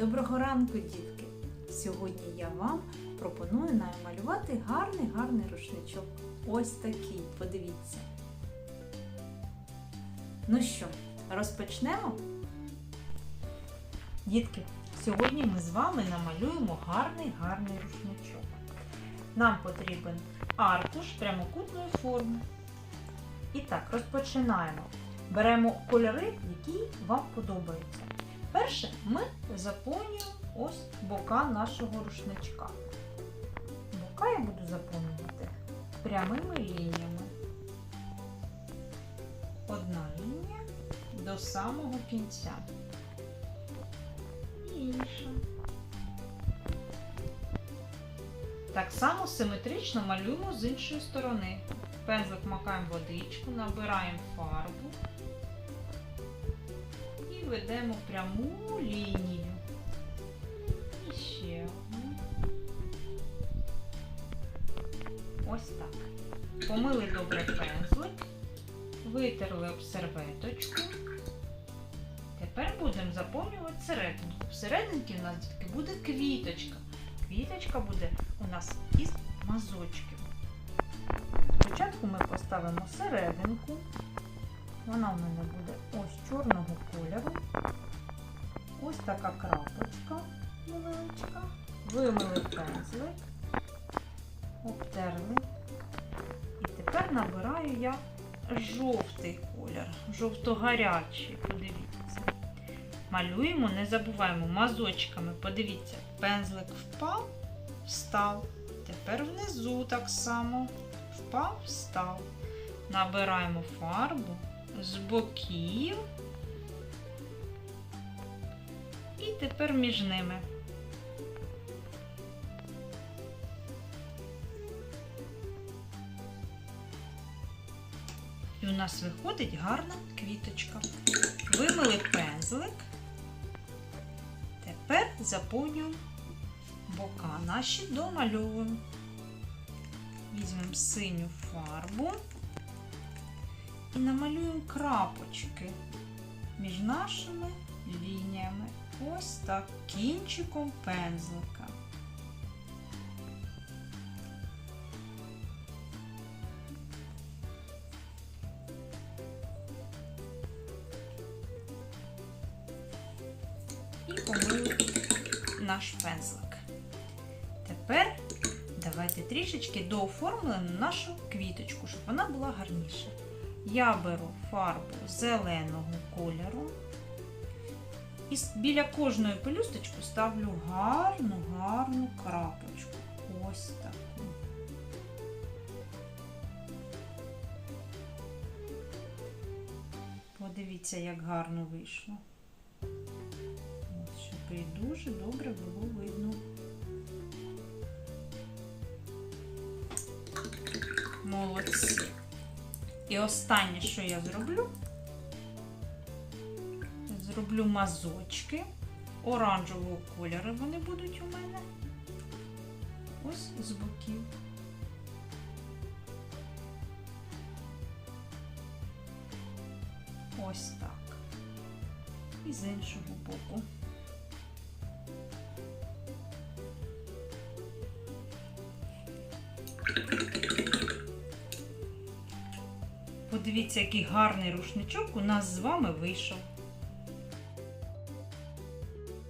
Доброго ранку, дітки! Сьогодні я вам пропоную намалювати гарний гарний рушничок. Ось такий, подивіться. Ну що, розпочнемо? Дітки, сьогодні ми з вами намалюємо гарний гарний рушничок. Нам потрібен аркуш прямокутної форми. І так, розпочинаємо. Беремо кольори, які вам подобаються. Перше ми заповнюємо ось бока нашого рушничка. Бока я буду заповнювати прямими лініями. Одна лінія до самого кінця. І інша. Так само симетрично малюємо з іншої сторони. Пензлик макаємо водичку, набираємо фарбу ведемо пряму лінію. І ще одну. Ось так. Помили добре пензлик, витерли об серветочку. Тепер будемо заповнювати серединку. Всерединці у нас тільки буде квіточка. Квіточка буде у нас із мазочків. Спочатку ми поставимо серединку. Вона в мене буде ось чорного кольору. Ось така крапочка невеличка. Вимили пензлик, обтерли. І тепер набираю я жовтий колір, жовто-гарячий, подивіться. Малюємо, не забуваємо мазочками. Подивіться, пензлик впав, встав. Тепер внизу так само впав, встав. Набираємо фарбу з боків. І тепер між ними. І у нас виходить гарна квіточка. Вимили пензлик. Тепер заповнюємо бока наші домальовуємо. Візьмемо синю фарбу і намалюємо крапочки між нашими лініями. Ось так кінчиком пензлика. І помили наш пензлик. Тепер давайте трішечки дооформимо нашу квіточку, щоб вона була гарніша. Я беру фарбу зеленого кольору і біля кожної пелюсточку ставлю гарну, гарну крапочку. Ось таку. Подивіться, як гарно вийшло. Щоб і дуже добре було видно. Молодці. І останнє, що я зроблю, зроблю мазочки оранжевого кольору вони будуть у мене. Ось з боків. Ось так. І з іншого боку. Подивіться, який гарний рушничок у нас з вами вийшов.